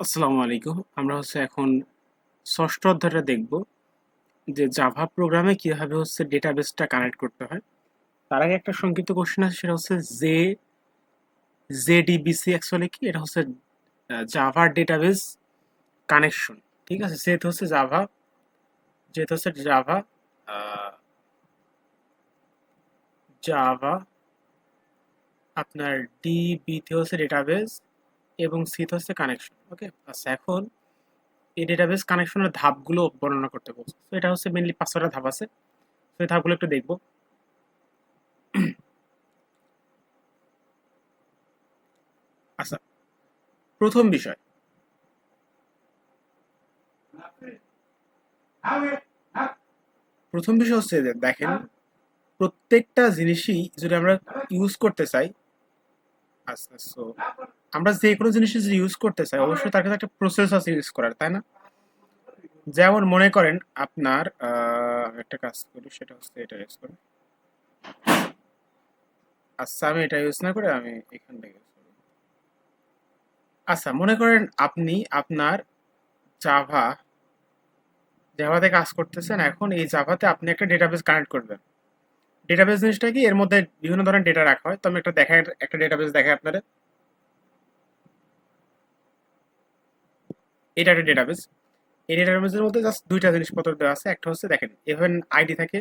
আসসালামু আলাইকুম আমরা হচ্ছে এখন ষষ্ঠ অধ্যায়টা দেখব যে জাভা প্রোগ্রামে কীভাবে হচ্ছে ডেটাবেসটা কানেক্ট করতে হয়। তার আগে একটা সংক্ষিপ্ত কোশ্চেন আছে, সেটা হচ্ছে জে জেডিবিসি অ্যাকচুয়ালি কি? এটা হচ্ছে জাভা ডেটাবেস কানেকশন ঠিক আছে? যেহেতু হচ্ছে জাভা, যেহেতু হচ্ছে জাভা জাভা আপনার ডিবিতে হচ্ছে ডেটাবেস এবং সিতে হচ্ছে কানেকশন ওকে আচ্ছা এখন এই ডেটাবেস কানেকশনের ধাপগুলো বর্ণনা করতে বলছে। তো এটা হচ্ছে মেনলি পাঁচটা ধাপ আছে। তো এই ধাপগুলো একটু দেখব। আচ্ছা প্রথম বিষয়। প্রথম বিষয় হচ্ছে দেখেন, প্রত্যেকটা জিনিসই যদি আমরা ইউজ করতে চাই আচ্ছা সো আমরা যে কোনো জিনিস ইউজ করতে চাই, অবশ্যই তার কাছে একটা প্রসেস আছে ইউজ করার, তাই না? যেমন মনে করেন আপনার একটা কাজ করি, সেটা হচ্ছে এটা ইউজ করি। আচ্ছা আমি এটা ইউজ না করে আমি এখান থেকে করি। আচ্ছা মনে করেন আপনি আপনার জাভা, জাভাতে কাজ করতেছেন, এখন এই জাভাতে আপনি একটা ডেটাবেস কানেক্ট করবেন। ডেটাবেস জিনিসটা কি? এর মধ্যে বিভিন্ন ধরনের ডেটা রাখা হয়। তো আমি একটা দেখাই একটা ডেটাবেস দেখাই আপনাদের। এটা একটা ডেটাবেস এই ডেটাবেসের মধ্যে জাস্ট দুইটা জিনিসপত্র দেওয়া আছে। একটা হচ্ছে দেখেন ইভেন আইডি থাকে,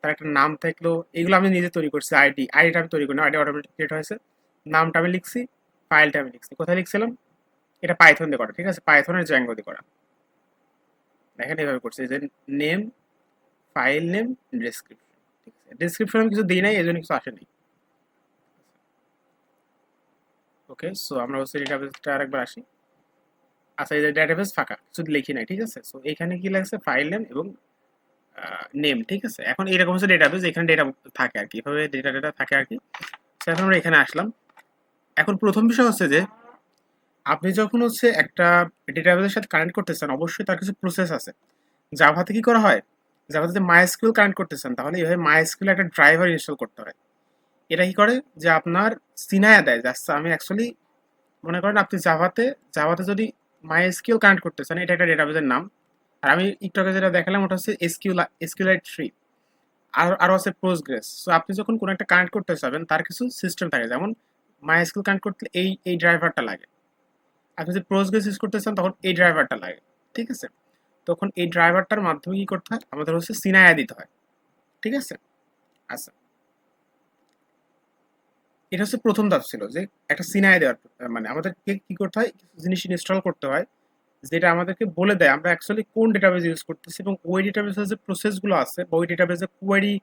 তার একটা নাম থাকল, এগুলো আমি নিজে তৈরি করছি আইডি আইডিটা আমি তৈরি করি আইডি অটোমেটিক ক্রিয়েট হয়েছে। নামটা আমি লিখছি ফাইলটা আমি লিখছি। কোথায় লিখছিলাম? এটা পাইথন দিয়ে করা, ঠিক আছে? পাইথনের জ্যাঙ্গো দিয়ে করা। দেখেন এভাবে করছি যে নেম ফাইল নেম ডেসক্রিপশন ঠিক আছে? ডেসক্রিপশন আমি কিছু দিই নাই এই জন্য কিছু আসেনি ওকে সো আমরা হচ্ছে ডেটাবেসটা আরেকবার আসি। আচ্ছা এই যে ডেটাবেস ফাঁকা শুধু লিখি নাই, ঠিক আছে? সো এখানে কি লাগছে? ফাইল নেম এবং নেম ঠিক আছে? এখন এরকম হচ্ছে ডেটাবেস এখানে ডেটা থাকে আর কি। এভাবে ডেটা ডেটা থাকে আর কি। এখন আমরা এখানে আসলাম। এখন প্রথম বিষয় হচ্ছে যে, আপনি যখন হচ্ছে একটা ডেটাবেসের সাথে কানেক্ট করতেছেন অবশ্যই তার কিছু প্রসেস আছে। জাভাতে কি করা হয়? জাভাতে যে মাইস্কিউল কানেক্ট করতেছেন তাহলে এইভাবে মাইস্কিউল একটা ড্রাইভার ইনস্টল করতে হয়। এটা কি করে? যে আপনার সিনায়া দেয়। যাচ্ছে আমি অ্যাকচুয়ালি মনে করেন আপনি জাভাতে জাভাতে যদি মাইস্কিউল কানেক্ট করতেছেন এটা একটা ডেটাবেজের নাম। আর আমি আগে যেটা দেখালাম, ওটা হচ্ছে এসকিউ এসকিউলাইট থ্রি আর আরও আছে পোস্টগ্রেস সো আপনি যখন কোনো একটা কানেক্ট করতে চাবেন, তার কিছু সিস্টেম থাকে, যেমন মাইস্কিউল কানেক্ট করতে এই এই ড্রাইভারটা লাগে। আপনি যদি পোস্টগ্রেস ইউজ করতে চান, তখন এই ড্রাইভারটা লাগে, ঠিক আছে? তখন এই ড্রাইভারটার মাধ্যমে কী করতে হয়? আমাদের হচ্ছে সিনায়া দিতে হয়, ঠিক আছে? আচ্ছা। এটা হচ্ছে প্রথম ধাপ ছিল যে একটা সিনাই দেওয়ার মানে আমাদেরকে কি করতে হয় জিনিস ইনস্টল করতে হয়, যেটা আমাদেরকে বলে দেয়। আমরা অ্যাকচুয়ালি কোন ডেটাবেস ইউজ করতেছি এবং ওই ডেটাবেসের যে প্রসেসগুলো আছে বা ওই ডেটাবেসে কোয়ারি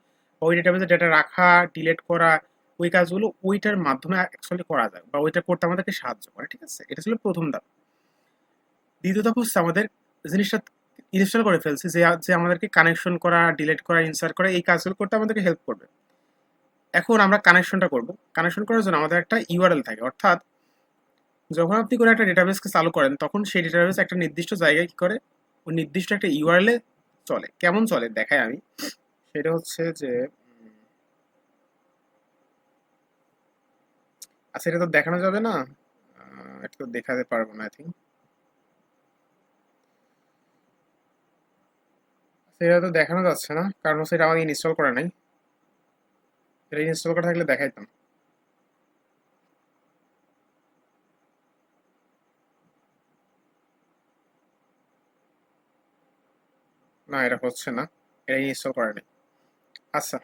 ওই ডেটাবেসে ডেটা রাখা ডিলেট করা, ওই কাজগুলো ওইটার মাধ্যমে অ্যাকচুয়ালি করা যায় বা ওইটা করতে আমাদেরকে সাহায্য করে, ঠিক আছে? এটা ছিল প্রথম ধাপ। দ্বিতীয় ধাপ হচ্ছে আমাদের জিনিসটা ইনস্টল করে ফেলছি, যে যে আমাদেরকে কানেকশন করা ডিলেট করা ইনসার্ট করা, এই কাজগুলো করতে আমাদেরকে হেল্প করবে। এখন আমরা কানেকশনটা করব। কানেকশন করার জন্য আমাদের একটা ইউআরএল থাকে। অর্থাৎ যখন আপনি কোনো একটা ডেটাবেসকে চালু করেন, তখন সেই ডেটাবেস একটা নির্দিষ্ট জায়গায় কি করে? ওই নির্দিষ্ট একটা ইউআরএল চলে। কেমন চলে? দেখাই আমি। সেটা হচ্ছে যে আচ্ছা এটা তো দেখানো যাবে না। এটা তো দেখাতে পারব না আই থিঙ্ক সেটা তো দেখানো যাচ্ছে না, কারণ সেটা আমাকে ইনস্টল করা নাই। এটা ইনস্টল করা থাকলে দেখাইতাম। না, এটা হচ্ছে না। এটা ইনস্টল করা নেই। আচ্ছা।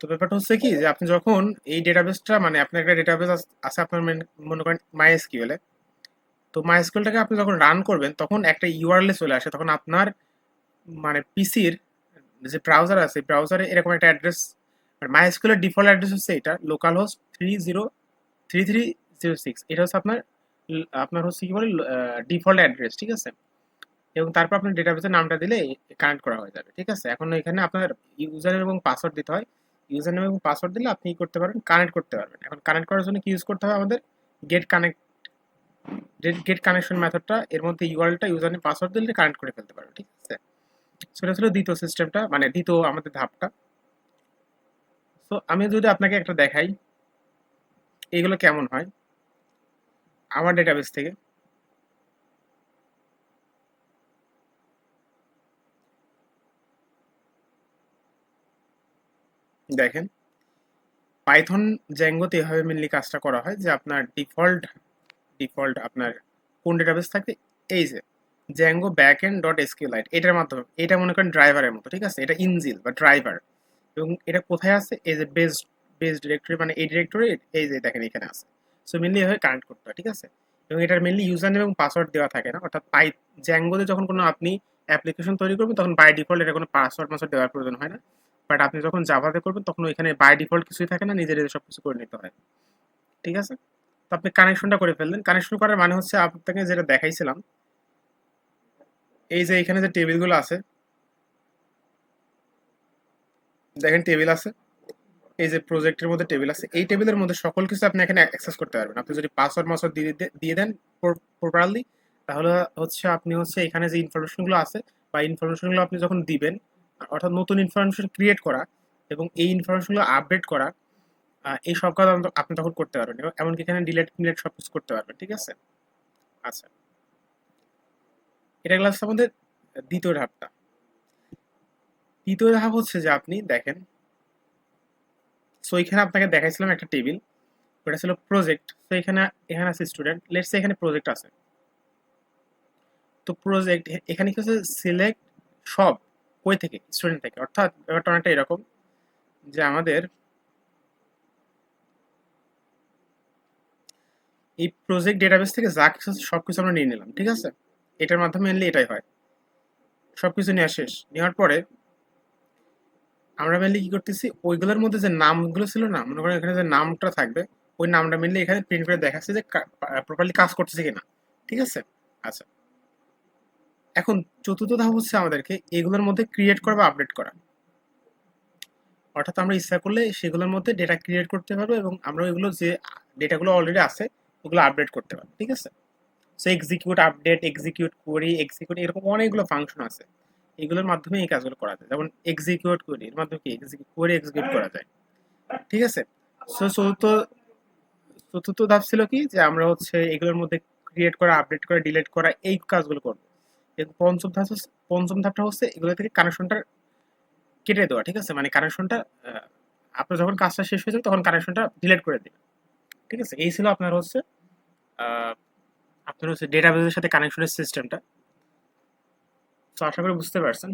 তো ব্যাপারটা হচ্ছে কি যে আপনি যখন এই ডেটাবেসটা মানে আপনার একটা ডেটাবেস আছে আপনার মনে করেন মাইএসকিউএল এ তো মাইএসকিউএলটাকে আপনি যখন রান করবেন, তখন একটা ইউআরএল চলে আসে। তখন আপনার মানে পিসির যে ব্রাউজার আছে ব্রাউজারে এরকম একটা অ্যাড্রেস মাইএসকিউএল এর ডিফল্ট অ্যাড্রেস হচ্ছে এটা local host three zero three three zero six এটা হচ্ছে আপনার আপনার হচ্ছে কি বলে ডিফল্ট অ্যাড্রেস ঠিক আছে? এবং তারপর আপনার ডেটাবেসের নামটা দিলে কানেক্ট করা হয়ে যাবে, ঠিক আছে? এখন এখানে আপনার ইউজার এবং পাসওয়ার্ড দিতে হয়। ইউজার নেম এবং পাসওয়ার্ড দিলে আপনি করতে পারবেন? কানেক্ট করতে পারবেন। এখন কানেক্ট করার জন্য কি ইউজ করতে হবে আমাদের? গেট কানেক্ট গেট কানেকশন মেথডটা এর মধ্যে ইউআরএলটা ইউজার নেম পাসওয়ার্ড দিলে কানেক্ট করে ফেলতে পারবেন ঠিক আছে? সেটা ছিল দ্বিতীয় সিস্টেমটা মানে দ্বিতীয় আমাদের ধাপটা তো আমি যদি আপনাকে একটা দেখাই, এগুলো কেমন হয়? আমার ডেটাবেস থেকে। দেখেন পাইথন জ্যাঙ্গোতে এভাবে মেনলি কাজটা করা হয় যে আপনার ডিফল্ট ডিফল্ট আপনার কোন ডেটাবেস থাকে এই যে Django back end dot SQLite এটার মাধ্যমে, এটা মনে করেন ড্রাইভারের মতো, ঠিক আছে? এটা ইনজিল বা ড্রাইভার এবং এটা কোথায় আছে? এই যে বেস বেস ডিরেক্টরি মানে এই ডিরেক্টরি এই যে দেখেন এখানে আছে। সো মেনলি এভাবে কানেক্ট করতে হয়, ঠিক আছে? এবং এটার মেনলি ইউজার নেম এবং পাসওয়ার্ড দেওয়া থাকে না, অর্থাৎ পাই জ্যাঙ্গোতে যখন কোনো আপনি অ্যাপ্লিকেশন তৈরি করবেন, তখন বাই ডিফল্ট এটা কোনো পাসওয়ার্ড মাসওয়ার্ড দেওয়ার প্রয়োজন হয় না। বাট আপনি যখন জাভাতে করবেন, তখন ওইখানে বাই ডিফল্ট কিছুই থাকে না, নিজের সব কিছু করে নিতে হয়। ঠিক আছে? আপনি কানেকশনটা করে ফেললেন। কানেকশন করার মানে হচ্ছে আপনাকে যেটা দেখাইছিলাম, এই যে এখানে যে টেবিলগুলো আছে, দেখেন টেবিল আছে, এই যে প্রজেক্টের মধ্যে টেবিল আছে, এই টেবিলের মধ্যে সকল কিছু আপনি এখানে অ্যাক্সেস করতে পারবেন। আপনি যদি পাসওয়ার্ড মাসওয়ার্ড দিয়ে দিয়ে দেন প্রপারলি তাহলে হচ্ছে আপনি হচ্ছে এখানে যে ইনফরমেশনগুলো আছে, বা ইনফরমেশনগুলো আপনি যখন দিবেন, অর্থাৎ নতুন ইনফরমেশন ক্রিয়েট করা এবং এই ইনফরমেশনগুলো আপডেট করা এই সব কাজ আপনি- তখন করতে পারবেন এবং এমনকি এখানে ডিলেট মিলেট সব কিছু করতে পারবেন, ঠিক আছে? আচ্ছা। এটা গেল আমাদের দ্বিতীয় ধাপটা। তৃতীয় ধাপ হচ্ছে যে আপনি দেখেন সো এখানে আপনাকে দেখাইছিলাম একটা টেবিল ওটা ছিল প্রজেক্ট তো এখানে এখানে আছে স্টুডেন্ট লেটস এখানে প্রজেক্ট আছে। তো প্রজেক্ট এখানে কি হচ্ছে? সিলেক্ট সব, কই থেকে? স্টুডেন্ট থেকে। অর্থাৎ ব্যাপারটা অনেকটা এরকম যে আমাদের এই প্রজেক্ট ডেটাবেস থেকে যা কিছু আছে সব কিছু আমরা নিয়ে নিলাম, ঠিক আছে? এটার মাধ্যমে মেনলি এটাই হয়। সব কিছু নেওয়া শেষ। নেওয়ার পরে আমরা মেনলি কি করতেছি, ওইগুলোর মধ্যে যে নামগুলো ছিল না, মনে করেন এখানে যে নামটা থাকবে, ওই নামটা মেনলি এখানে প্রিন্ট করে দেখাচ্ছে যে প্রপারলি কাজ করতেছে কিনা, ঠিক আছে? আচ্ছা। এখন চতুর্থ ধাপ হচ্ছে আমাদেরকে এগুলোর মধ্যে ক্রিয়েট করা বা আপডেট করা। অর্থাৎ আমরা ইচ্ছা করলে সেগুলোর মধ্যে ডেটা ক্রিয়েট করতে পারব এবং আমরা ওইগুলো যে ডেটাগুলো অলরেডি আছে ওগুলো আপডেট করতে পারব, ঠিক আছে? সো এক্সিকিউট আপডেট এক্সিকিউট করি এক্সিকিউট এরকম অনেকগুলো ফাংশন আছে। এগুলোর মাধ্যমে এই কাজগুলো করা যায়। যেমন এক্সিকিউট করি এর মাধ্যমে কি? এক্সিকিউট করে এক্সিকিউট করা যায়। ঠিক আছে? সো চতুর্থ চতুর্থ ধাপ ছিল কি? যে আমরা হচ্ছে এগুলোর মধ্যে ক্রিয়েট করা আপডেট করা ডিলিট করা, এই কাজগুলো করব। পঞ্চম ধাপ পঞ্চম ধাপটা হচ্ছে এগুলো থেকে কানেকশনটা কেটে দেওয়া, ঠিক আছে? মানে কানেকশনটা আপনার যখন কাজটা শেষ হয়ে যাবে, তখন কানেকশনটা ডিলিট করে দেবে। ঠিক আছে, এই ছিল আপনার হচ্ছে আপনার হচ্ছে ডেটাবেজের সাথে কানেকশনের সিস্টেমটা তো আশা করি বুঝতে পারছেন।